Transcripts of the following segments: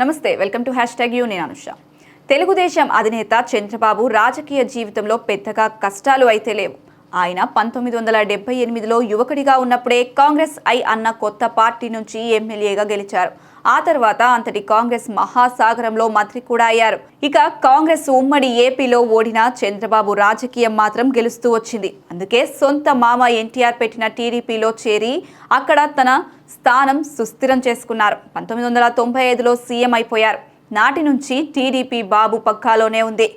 నమస్తే welcome to hash tag you నేను అనుష. తెలుగుదేశం అధినేత చంద్రబాబు రాజకీయ జీవితంలో పెద్దగా కష్టాలు అయితే లేవు. ఆయన పంతొమ్మిది వందల డెబ్బై ఎనిమిదిలో యువకుడిగా ఉన్నప్పుడే కాంగ్రెస్ ఐ అన్న కొత్త పార్టీ నుంచి ఎమ్మెల్యేగా గెలిచారు. ఆ తర్వాత అంతటి కాంగ్రెస్ మహాసాగరంలో మంత్రి కూడా అయ్యారు. ఇక కాంగ్రెస్ ఉమ్మడి ఏపీలో ఓడిన చంద్రబాబు రాజకీయం మాత్రం గెలుస్తూ వచ్చింది. అందుకే సొంత మామ ఎన్టీఆర్ పెట్టిన టీడీపీలో చేరి అక్కడ తన స్థానం సుస్థిరం చేసుకున్నారు. పంతొమ్మిది వందల తొంభై ఐదులో సీఎం అయిపోయారు. నాటి నుంచి టీడీపీ బాబు పక్కాలోనే ఉంది.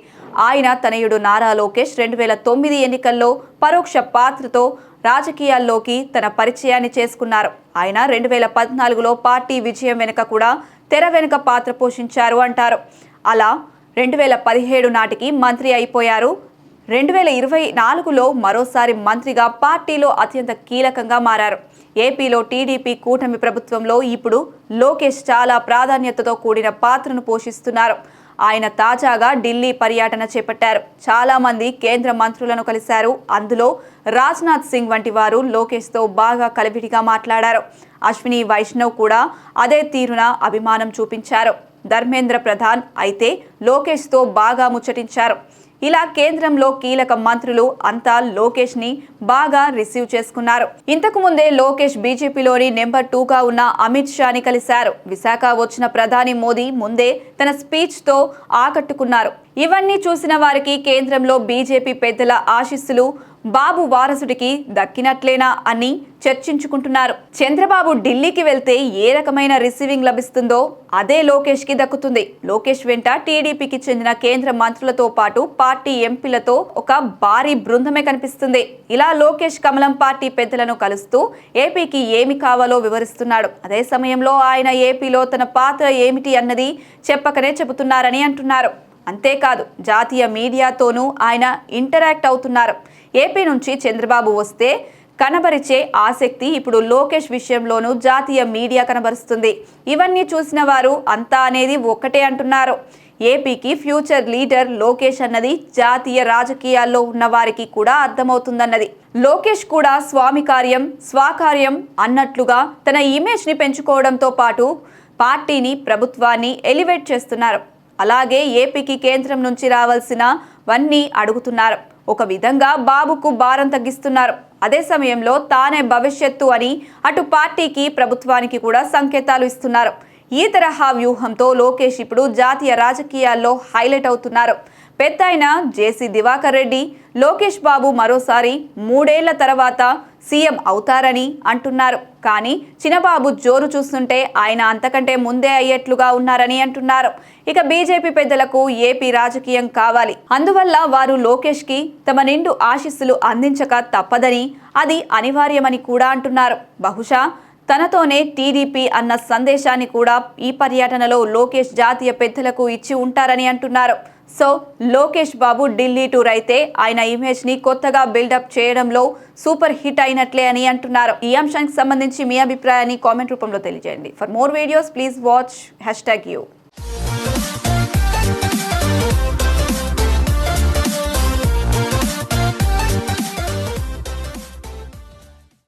ఆయన తనయుడు నారా లోకేష్ రెండు వేల తొమ్మిది ఎన్నికల్లో పరోక్ష పాత్రతో రాజకీయాల్లోకి తన పరిచయాన్ని చేసుకున్నారు. ఆయన రెండు వేల పద్నాలుగులో పార్టీ విజయం వెనుక కూడా తెర వెనుక పాత్ర పోషించారు అంటారు. అలా రెండు వేల పదిహేడు నాటికి మంత్రి అయిపోయారు. రెండు వేల ఇరవై నాలుగులో మరోసారి మంత్రిగా పార్టీలో అత్యంత కీలకంగా మారారు. ఏపీలో టీడీపీ కూటమి ప్రభుత్వంలో ఇప్పుడు లోకేష్ చాలా ప్రాధాన్యతతో కూడిన పాత్రను పోషిస్తున్నారు. ఆయన తాజాగా ఢిల్లీ పర్యటన చేపట్టారు. చాలా మంది కేంద్ర మంత్రులను కలిశారు. అందులో రాజ్నాథ్ సింగ్ వంటి వారు లోకేష్తో బాగా కలివిడిగా మాట్లాడారు. అశ్విని వైష్ణవ్ కూడా అదే తీరున అభిమానం చూపించారు. ధర్మేంద్ర ప్రధాన్ అయితే లోకేష్తో బాగా ముచ్చటించారు. ఇలా కేంద్రంలో కీలక మంత్రులు అంతా లోకేష్ని బాగా రిసీవ్ చేసుకున్నారు. ఇంతకు ముందే లోకేష్ బీజేపీలోని నెంబర్ టూగా ఉన్న అమిత్ షాని కలిశారు. విశాఖ వచ్చిన ప్రధాని మోదీ ముందే తన స్పీచ్తో ఆకట్టుకున్నారు. ఇవన్నీ చూసిన వారికి కేంద్రంలో బీజేపీ పెద్దల ఆశీస్సులు బాబు వారసుడికి దక్కినట్లేనా అని చర్చించుకుంటున్నారు. చంద్రబాబు ఢిల్లీకి వెళ్తే ఏ రకమైన రిసీవింగ్ లభిస్తుందో అదే లోకేష్కి దక్కుతుంది. లోకేష్ వెంట టీడీపీకి చెందిన కేంద్ర మంత్రులతో పాటు పార్టీ ఎంపీలతో ఒక భారీ బృందమే కనిపిస్తుంది. ఇలా లోకేష్ కమలం పార్టీ పెద్దలను కలుస్తూ ఏపీకి ఏమి కావాలో వివరిస్తున్నాడు. అదే సమయంలో ఆయన ఏపీలో తన పాత్ర ఏమిటి అన్నది చెప్పకనే చెబుతున్నారని అంటున్నారు. అంతేకాదు జాతీయ మీడియాతోనూ ఆయన ఇంటరాక్ట్ అవుతున్నారు. ఏపీ నుంచి చంద్రబాబు వస్తే కనబరిచే ఆసక్తి ఇప్పుడు లోకేష్ విషయంలోనూ జాతీయ మీడియా కనబరుస్తుంది. ఇవన్నీ చూసిన వారు అంతా అనేది ఒక్కటే అంటున్నారు. ఏపీకి ఫ్యూచర్ లీడర్ లోకేష్ అన్నది జాతీయ రాజకీయాల్లో ఉన్న వారికి కూడా అర్థమవుతుందన్నది. లోకేష్ కూడా స్వామి కార్యం స్వాకార్యం అన్నట్లుగా తన ఇమేజ్ని పెంచుకోవడంతో పాటు పార్టీని ప్రభుత్వాన్ని ఎలివేట్ చేస్తున్నారు. అలాగే ఏపీకి కేంద్రం నుంచి రావాల్సినవన్నీ అడుగుతున్నారు. ఒక విధంగా బాబుకు భారం తగ్గిస్తున్నారు. అదే సమయంలో తానే భవిష్యత్తు అని అటు పార్టీకి ప్రభుత్వానికి కూడా సంకేతాలు ఇస్తున్నారు. ఈ తరహా వ్యూహంతో లోకేష్ ఇప్పుడు జాతీయ రాజకీయాల్లో హైలైట్ అవుతున్నారు. పెద్ద ఆయన జేసీ దివాకర్ రెడ్డి లోకేష్ బాబు మరోసారి మూడేళ్ళ తర్వాత సీఎం అవుతారని అంటున్నారు. కానీ చిన్నబాబు జోరు చూస్తుంటే ఆయన అంతకంటే ముందే అయ్యేట్లుగా ఉన్నారని అంటున్నారు. ఇక బీజేపీ పెద్దలకు ఏపీ రాజకీయం కావాలి. అందువల్ల వారు లోకేష్కి తమ నిండు ఆశీస్సులు అందించక తప్పదని అది అనివార్యమని కూడా అంటున్నారు. బహుశా తనతోనే టీడీపీ అన్న సందేశాన్ని కూడా ఈ పర్యటనలో లోకేష్ జాతీయ పెద్దలకు ఇచ్చి ఉంటారని అంటున్నారు. సో లోకేష్ బాబు ఢిల్లీ టూర్ అయితే ఆయన ఇమేజ్ని కొత్తగా బిల్డప్ చేయడంలో సూపర్ హిట్ అయినట్లే అని అంటున్నారు. ఈ అంశానికి సంబంధించి మీ అభిప్రాయాన్ని కామెంట్ రూపంలో తెలియజేయండి. For more videos please watch hash tag you